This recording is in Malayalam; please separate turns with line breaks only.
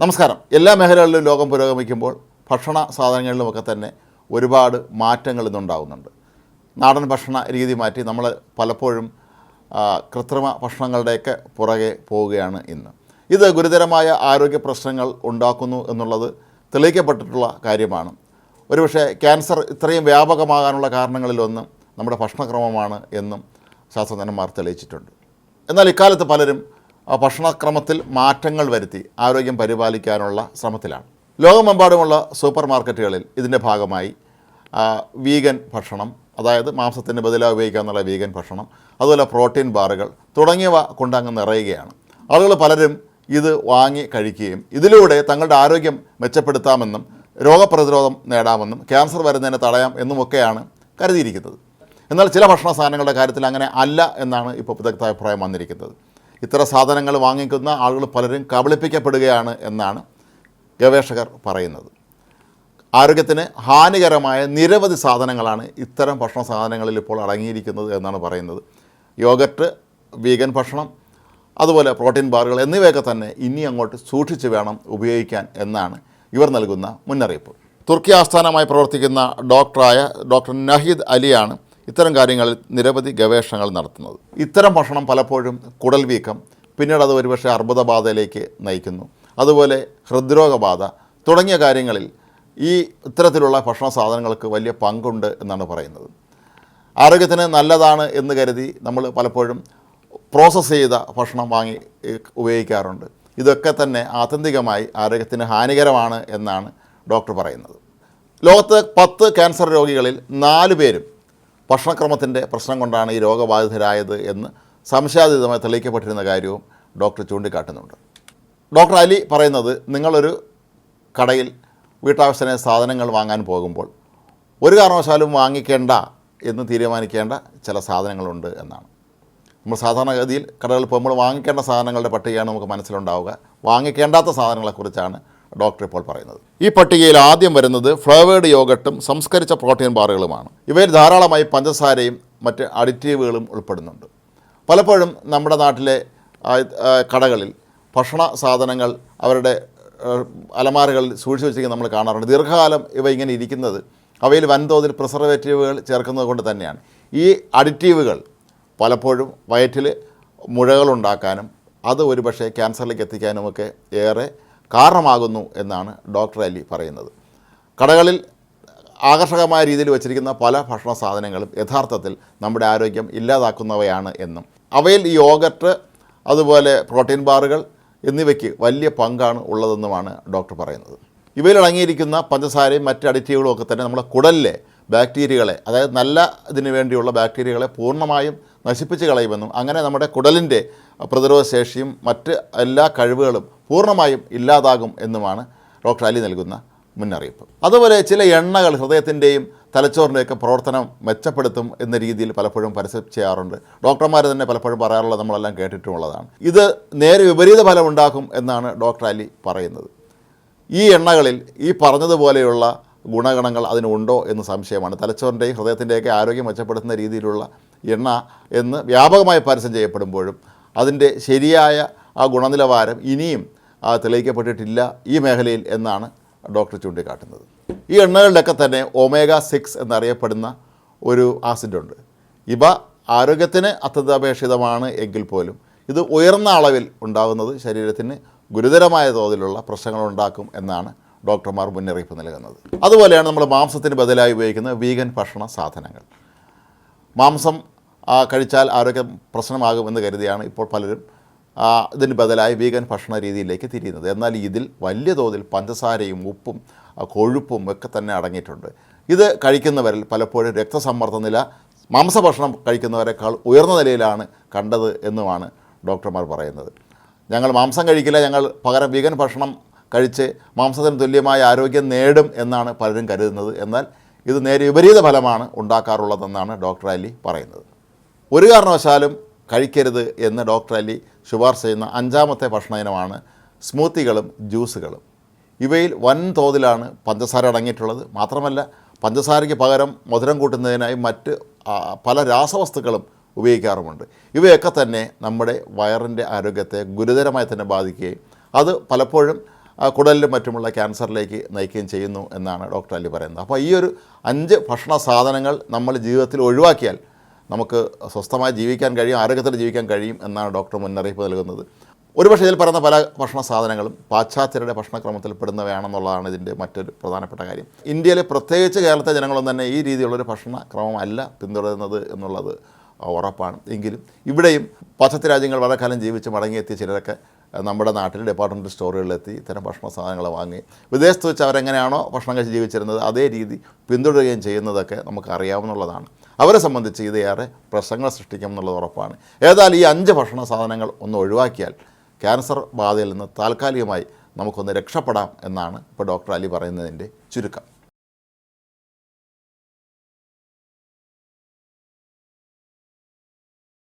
നമസ്കാരം. എല്ലാ മേഖലകളിലും ലോകം പുരോഗമിക്കുമ്പോൾ ഭക്ഷണ സാധനങ്ങളിലുമൊക്കെ തന്നെ ഒരുപാട് മാറ്റങ്ങൾ ഇന്നുണ്ടാകുന്നുണ്ട് നാടൻ ഭക്ഷണ രീതി മാറ്റി നമ്മൾ പലപ്പോഴും കൃത്രിമ ഭക്ഷണങ്ങളുടെയൊക്കെ പുറകെ പോവുകയാണ് ഇന്ന്. ഇത് ഗുരുതരമായ ആരോഗ്യ പ്രശ്നങ്ങൾ ഉണ്ടാക്കുന്നു എന്നുള്ളത് തെളിയിക്കപ്പെട്ടിട്ടുള്ള കാര്യമാണ്. ഒരുപക്ഷെ ക്യാൻസർ ഇത്രയും വ്യാപകമാകാനുള്ള കാരണങ്ങളിലൊന്ന് നമ്മുടെ ഭക്ഷണക്രമമാണ് എന്നും ശാസ്ത്രജ്ഞന്മാർ തെളിയിച്ചിട്ടുണ്ട്. എന്നാൽ ഇക്കാലത്ത് പലരും ഭക്ഷണക്രമത്തിൽ മാറ്റങ്ങൾ വരുത്തി ആരോഗ്യം പരിപാലിക്കാനുള്ള ശ്രമത്തിലാണ്. ലോകമെമ്പാടുമുള്ള സൂപ്പർ മാർക്കറ്റുകളിൽ ഇതിന്റെ ഭാഗമായി വീഗൻ ഭക്ഷണം അതായത് മാംസത്തിന് ബദലായി ഉപയോഗിക്കാമെന്നുള്ള വീഗൻ ഭക്ഷണം അതുപോലെ പ്രോട്ടീൻ ബാറുകൾ തുടങ്ങിയവ കൊണ്ടങ്ങ് നിറയുകയാണ്. ആളുകൾ പലരും ഇത് വാങ്ങി കഴിക്കുകയും ഇതിലൂടെ തങ്ങളുടെ ആരോഗ്യം മെച്ചപ്പെടുത്താമെന്നും രോഗപ്രതിരോധം നേടാമെന്നും ക്യാൻസർ വരുന്നതിനെ തടയാം എന്നുമൊക്കെയാണ് കരുതിയിരിക്കുന്നത്. എന്നാൽ ചില ഭക്ഷണ സാധനങ്ങളുടെ കാര്യത്തിൽ അങ്ങനെ അല്ല എന്നാണ് ഇപ്പോൾ വിദഗ്ധ അഭിപ്രായം വന്നിരിക്കുന്നത്. ഇത്തരം സാധനങ്ങൾ വാങ്ങിക്കുന്ന ആളുകൾ പലരും കബളിപ്പിക്കപ്പെടുകയാണ് എന്നാണ് ഗവേഷകർ പറയുന്നത്. ആരോഗ്യത്തിന് ഹാനികരമായ നിരവധി സാധനങ്ങളാണ് ഇത്തരം ഭക്ഷണ സാധനങ്ങളിൽ ഇപ്പോൾ അടങ്ങിയിരിക്കുന്നത് എന്നാണ് പറയുന്നത്. യോഗട്ട് വീഗൻ ഭക്ഷണം അതുപോലെ പ്രോട്ടീൻ ബാറുകൾ എന്നിവയൊക്കെ തന്നെ ഇനി അങ്ങോട്ട് സൂക്ഷിച്ച് വേണം ഉപയോഗിക്കാൻ എന്നാണ് ഇവർ നൽകുന്ന മുന്നറിയിപ്പ്. തുർക്കി ആസ്ഥാനമായി പ്രവർത്തിക്കുന്ന ഡോക്ടറായ ഡോക്ടർ നഹീദ് അലിയാണ് ഇത്തരം കാര്യങ്ങളിൽ നിരവധി ഗവേഷണങ്ങൾ നടത്തുന്നത്. ഇത്തരം ഭക്ഷണം പലപ്പോഴും കുടൽ വീക്കം പിന്നീട് അത് ഒരുപക്ഷെ അർബുദബാധയിലേക്ക് നയിക്കുന്നു. അതുപോലെ ഹൃദ്രോഗബാധ തുടങ്ങിയ കാര്യങ്ങളിൽ ഈ ഇത്തരത്തിലുള്ള ഭക്ഷണ സാധനങ്ങൾക്ക് വലിയ പങ്കുണ്ട് എന്നാണ് പറയുന്നത്. ആരോഗ്യത്തിന് നല്ലതാണ് എന്ന് കരുതി നമ്മൾ പലപ്പോഴും പ്രോസസ്സ് ചെയ്ത ഭക്ഷണം വാങ്ങി ഉപയോഗിക്കാറുണ്ട്. ഇതൊക്കെ തന്നെ ആത്യന്തികമായി ആരോഗ്യത്തിന് ഹാനികരമാണ് എന്നാണ് ഡോക്ടർ പറയുന്നത്. ലോകത്ത് പത്ത് ക്യാൻസർ രോഗികളിൽ നാല് പേരും ഭക്ഷണക്രമത്തിന്റെ പ്രശ്നം കൊണ്ടാണ് ഈ രോഗബാധിതരായത് എന്ന് സംശയാതീതമായി തെളിയിക്കപ്പെട്ടിരുന്ന കാര്യവും ഡോക്ടർ ചൂണ്ടിക്കാട്ടുന്നുണ്ട്. ഡോക്ടർ അലി പറയുന്നത് നിങ്ങളൊരു കടയിൽ വീട്ടാവശ്യത്തിന് സാധനങ്ങൾ വാങ്ങാൻ പോകുമ്പോൾ ഒരു കാരണവശാലും വാങ്ങിക്കേണ്ട എന്ന് തീരുമാനിക്കേണ്ട ചില സാധനങ്ങളുണ്ട് എന്നാണ്. നമ്മൾ സാധാരണഗതിയിൽ കടകളിൽ പോകുമ്പോൾ വാങ്ങിക്കേണ്ട സാധനങ്ങളുടെ പട്ടികയാണ് നമുക്ക് മനസ്സിലുണ്ടാവുക. വാങ്ങിക്കേണ്ടാത്ത സാധനങ്ങളെക്കുറിച്ചാണ് ഡോക്ടർ ഇപ്പോൾ പറയുന്നത്. ഈ പട്ടികയിൽ ആദ്യം വരുന്നത് ഫ്ലേവേഡ് യോഗട്ടും സംസ്കരിച്ച പ്രോട്ടീൻ ബാറുകളുമാണ്. ഇവയിൽ ധാരാളമായി പഞ്ചസാരയും മറ്റ് അഡിറ്റീവുകളും ഉൾപ്പെടുന്നുണ്ട്. പലപ്പോഴും നമ്മുടെ നാട്ടിലെ കടകളിൽ ഭക്ഷണ സാധനങ്ങൾ അവരുടെ അലമാരകളിൽ സൂക്ഷിച്ച് വെച്ചിരിക്കുന്നത് നമ്മൾ കാണാറുണ്ട്. ദീർഘകാലം ഇവ ഇങ്ങനെ ഇരിക്കുന്നത് അവയിൽ വൻതോതിൽ പ്രിസർവേറ്റീവുകൾ ചേർക്കുന്നത് കൊണ്ട് തന്നെയാണ്. ഈ അഡിറ്റീവുകൾ പലപ്പോഴും വയറ്റിൽ മുഴകളുണ്ടാക്കാനും അത് ഒരുപക്ഷെ ക്യാൻസറിലേക്ക് എത്തിക്കാനുമൊക്കെ ഏറെ കാരണമാകുന്നു എന്നാണ് ഡോക്ടർ അലി പറയുന്നത്. കടകളിൽ ആകർഷകമായ രീതിയിൽ വച്ചിരിക്കുന്ന പല ഭക്ഷണ സാധനങ്ങളും യഥാർത്ഥത്തിൽ നമ്മുടെ ആരോഗ്യം ഇല്ലാതാക്കുന്നവയാണ് എന്നും. അവയിൽ യോഗട്ട് അതുപോലെ പ്രോട്ടീൻ ബാറുകൾ എന്നിവയ്ക്ക് വലിയ പങ്കാണ് ഉള്ളതെന്നുമാണ് ഡോക്ടർ പറയുന്നത്. ഇവയിൽ അടങ്ങിയിരിക്കുന്ന പഞ്ചസാരയും മറ്റ് അഡിറ്റീവുകളും ഒക്കെ തന്നെ നമ്മുടെ കുടലിലെ ബാക്ടീരിയകളെ അതായത് നല്ല ഇതിന് വേണ്ടിയുള്ള ബാക്ടീരിയകളെ പൂർണമായും നശിപ്പിച്ച് കളയുമെന്നും അങ്ങനെ നമ്മുടെ കുടലിന്റെ പ്രതിരോധ ശേഷിയും മറ്റ് എല്ലാ കഴിവുകളും പൂർണമായും ഇല്ലാതാകും എന്നുമാണ് ഡോക്ടർ അലി നൽകുന്ന മുന്നറിയിപ്പ്. അതുപോലെ ചില എണ്ണകൾ ഹൃദയത്തിന്റെയും തലച്ചോറിന്റെയൊക്കെ പ്രവർത്തനം മെച്ചപ്പെടുത്തും എന്ന രീതിയിൽ പലപ്പോഴും പരസ്യം ചെയ്യാറുണ്ട്. ഡോക്ടർമാർ തന്നെ പലപ്പോഴും പറയാറുള്ളത് നമ്മളെല്ലാം കേട്ടിട്ടുമുള്ളതാണ്. ഇത് നേരെ വിപരീത ഫലം ഉണ്ടാക്കും എന്നാണ് ഡോക്ടർ അലി പറയുന്നത്. ഈ എണ്ണകളിൽ ഈ പറഞ്ഞതുപോലെയുള്ള ഗുണഗണങ്ങൾ അതിനുണ്ടോ എന്ന് സംശയമാണ്. തലച്ചോറിന്റെയും ഹൃദയത്തിന്റെയൊക്കെ ആരോഗ്യം മെച്ചപ്പെടുത്തുന്ന രീതിയിലുള്ള എണ്ണ എന്ന് വ്യാപകമായി പരസ്യം ചെയ്യപ്പെടുമ്പോഴും അതിന്റെ ശരിയായ ആ ഗുണനിലവാരം ഇനിയും തെളിയിക്കപ്പെട്ടിട്ടില്ല ഈ മേഖലയിൽ എന്നാണ് ഡോക്ടർ ചൂണ്ടിക്കാട്ടുന്നത്. ഈ എണ്ണകളിലൊക്കെ തന്നെ ഒമേഗ സിക്സ് എന്നറിയപ്പെടുന്ന ഒരു ആസിഡുണ്ട്. ഇവ ആരോഗ്യത്തിന് അത്യന്താപേക്ഷിതമാണ് എങ്കിൽ പോലും ഇത് ഉയർന്ന അളവിൽ ഉണ്ടാകുന്നത് ശരീരത്തിന് ഗുരുതരമായ തോതിലുള്ള പ്രശ്നങ്ങൾ ഉണ്ടാക്കും എന്നാണ് ഡോക്ടർമാർ മുന്നറിയിപ്പ് നൽകുന്നത്. അതുപോലെയാണ് നമ്മൾ മാംസത്തിന് ബദലായി ഉപയോഗിക്കുന്ന വീഗൻ ഭക്ഷണ സാധനങ്ങൾ. മാംസം കഴിച്ചാൽ ആരോഗ്യം പ്രശ്നമാകുമെന്ന് കരുതിയാണ് ഇപ്പോൾ പലരും ഇതിന് ബദലായി വീഗൻ ഭക്ഷണ രീതിയിലേക്ക് തിരിയുന്നത്. എന്നാൽ ഇതിൽ വലിയ തോതിൽ പഞ്ചസാരയും ഉപ്പും കൊഴുപ്പും ഒക്കെ തന്നെ അടങ്ങിയിട്ടുണ്ട്. ഇത് കഴിക്കുന്നവരിൽ പലപ്പോഴും രക്തസമ്മർദ്ദ നില മാംസഭക്ഷണം കഴിക്കുന്നവരെക്കാൾ ഉയർന്ന നിലയിലാണ് കണ്ടത് എന്നുമാണ് ഡോക്ടർമാർ പറയുന്നത്. ഞങ്ങൾ മാംസം കഴിക്കില്ല ഞങ്ങൾ പകരം വീഗൻ ഭക്ഷണം കഴിച്ച് മാംസത്തിന് തുല്യമായ ആരോഗ്യം നേടും എന്നാണ് പലരും കരുതുന്നത്. എന്നാൽ ഇത് നേരെ വിപരീത ഫലമാണ് ഉണ്ടാക്കാറുള്ളതെന്നാണ് ഡോക്ടർ അലി പറയുന്നത്. ഒരു കാരണവശാലും കഴിക്കരുത് എന്ന് ഡോക്ടർ അലി ശുപാർശ ചെയ്യുന്ന അഞ്ചാമത്തെ ഭക്ഷണ ഇനമാണ് സ്മൂത്തികളും ജ്യൂസുകളും. ഇവയിൽ വൻ തോതിലാണ് പഞ്ചസാര അടങ്ങിയിട്ടുള്ളത്. മാത്രമല്ല പഞ്ചസാരയ്ക്ക് പകരം മധുരം കൂട്ടുന്നതിനായി മറ്റ് പല രാസവസ്തുക്കളും ഉപയോഗിക്കാറുമുണ്ട്. ഇവയൊക്കെ തന്നെ നമ്മുടെ വയറിന്റെ ആരോഗ്യത്തെ ഗുരുതരമായി തന്നെ ബാധിക്കുകയും അത് പലപ്പോഴും കുടലിലും മറ്റുമുള്ള ക്യാൻസറിലേക്ക് നയിക്കുകയും ചെയ്യുന്നു എന്നാണ് ഡോക്ടർ അലി പറയുന്നത്. അപ്പോൾ ഈ ഒരു അഞ്ച് ഭക്ഷണ സാധനങ്ങൾ നമ്മൾ ജീവിതത്തിൽ ഒഴിവാക്കിയാൽ നമുക്ക് സ്വസ്ഥമായി ജീവിക്കാൻ കഴിയും ആരോഗ്യത്തിൽ ജീവിക്കാൻ കഴിയും എന്നാണ് ഡോക്ടർ മുന്നറിയിപ്പ് നൽകുന്നത്. ഒരുപക്ഷെ ഇതിൽ പറയുന്ന പല ഭക്ഷണ സാധനങ്ങളും പാശ്ചാത്യരുടെ ഭക്ഷണക്രമത്തിൽ പെടുന്നവയാണെന്നുള്ളതാണ് ഇതിന്റെ മറ്റൊരു പ്രധാനപ്പെട്ട കാര്യം. ഇന്ത്യയിലെ പ്രത്യേകിച്ച് കേരളത്തെ ജനങ്ങളൊന്നും തന്നെ ഈ രീതിയിലുള്ളൊരു ഭക്ഷണക്രമമല്ല പിന്തുടരുന്നത് എന്നുള്ളത് ഉറപ്പാണ്. എങ്കിലും ഇവിടെയും പാശ്ചാത്യ രാജ്യങ്ങൾ വളരെ കാലം ജീവിച്ച് മടങ്ങിയെത്തിയ ചിലരൊക്കെ നമ്മുടെ നാട്ടിൽ ഡിപ്പാർട്ട്മെന്റ് സ്റ്റോറുകളിലെത്തി ഇത്തരം ഭക്ഷണ സാധനങ്ങൾ വാങ്ങി വിദേശത്ത് വെച്ച് അവരെങ്ങനെയാണോ ഭക്ഷണം കഴിച്ച് ജീവിച്ചിരുന്നത് അതേ രീതി പിന്തുടരുകയും ചെയ്യുന്നതൊക്കെ നമുക്ക് അറിയാവുന്നതാണ് അവരെ സംബന്ധിച്ച് ഇത് ഏറെ പ്രശ്നങ്ങൾ സൃഷ്ടിക്കും എന്നുള്ളത് ഉറപ്പാണ്. ഏതായാലും ഈ അഞ്ച് ഭക്ഷണ സാധനങ്ങൾ ഒന്ന് ഒഴിവാക്കിയാൽ ക്യാൻസർ ബാധയിൽ നിന്ന് താൽക്കാലികമായി നമുക്കൊന്ന് രക്ഷപ്പെടാം എന്നാണ് ഇപ്പോൾ ഡോക്ടർ അലി പറയുന്നതിന്റെ ചുരുക്കം.